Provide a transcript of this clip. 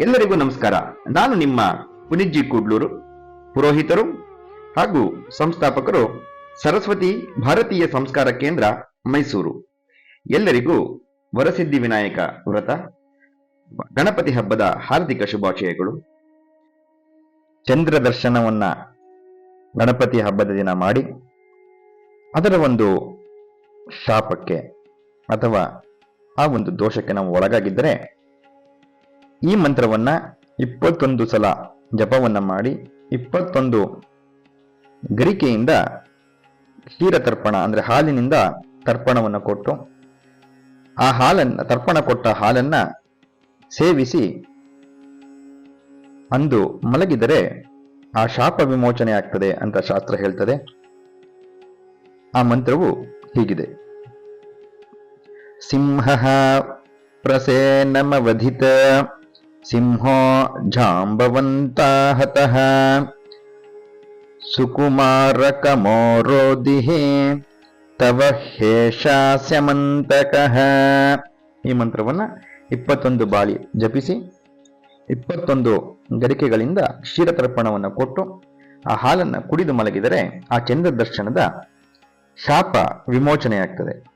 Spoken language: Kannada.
ಎಲ್ಲರಿಗೂ ನಮಸ್ಕಾರ. ನಾನು ನಿಮ್ಮ ಪುನಿಜ್ಜಿ ಕೂಡ್ಲೂರು. ಪುರೋಹಿತರು ಹಾಗೂ ಸಂಸ್ಥಾಪಕರು ಸರಸ್ವತಿ ಭಾರತೀಯ ಸಂಸ್ಕಾರ ಕೇಂದ್ರ ಮೈಸೂರು. ಎಲ್ಲರಿಗೂ ವರಸಿದ್ಧಿ ವಿನಾಯಕ ವ್ರತ, ಗಣಪತಿ ಹಬ್ಬದ ಹಾರ್ದಿಕ ಶುಭಾಶಯಗಳು. ಚಂದ್ರ ದರ್ಶನವನ್ನ ಗಣಪತಿ ಹಬ್ಬದ ದಿನ ಮಾಡಿ, ಅದರ ಒಂದು ಶಾಪಕ್ಕೆ ಅಥವಾ ಆ ಒಂದು ದೋಷಕ್ಕೆ ನಾವು ಒಳಗಾಗಿದ್ದರೆ ಈ ಮಂತ್ರವನ್ನ ಇಪ್ಪತ್ತೊಂದು ಸಲ ಜಪವನ್ನ ಮಾಡಿ ಇಪ್ಪತ್ತೊಂದು ಗರಿಕೆಯಿಂದ ಕ್ಷೀರ ತರ್ಪಣ, ಅಂದ್ರೆ ಹಾಲಿನಿಂದ ತರ್ಪಣವನ್ನು ಕೊಟ್ಟು, ಆ ಹಾಲನ್ನ, ತರ್ಪಣ ಕೊಟ್ಟ ಹಾಲನ್ನ ಸೇವಿಸಿ ಅಂದು ಮಲಗಿದರೆ ಆ ಶಾಪ ವಿಮೋಚನೆ ಆಗ್ತದೆ ಅಂತ ಶಾಸ್ತ್ರ ಹೇಳ್ತದೆ. ಆ ಮಂತ್ರವು ಹೀಗಿದೆ. ಸಿಂಹ ಪ್ರಸೇನಮವಧಿತ ಸಿಂಹೋ ಜಾಂಬವಂತ ಹತಃ ಸುಕುಮಾರಕಮೋರೋದಿಹಿ ತವ ಹೇಷಾಸ್ಯಮಂತಕಃ ಈ ಮಂತ್ರವನ್ನ ಇಪ್ಪತ್ತೊಂದು ಬಾಳಿ ಜಪಿಸಿ, ಇಪ್ಪತ್ತೊಂದು ಗರಿಕೆಗಳಿಂದ ಕ್ಷೀರತರ್ಪಣವನ್ನು ಕೊಟ್ಟು, ಆ ಹಾಲನ್ನು ಕುಡಿದು ಮಲಗಿದರೆ ಆ ಚಂದ್ರ ದರ್ಶನದ ಶಾಪ ವಿಮೋಚನೆಯಾಗ್ತದೆ.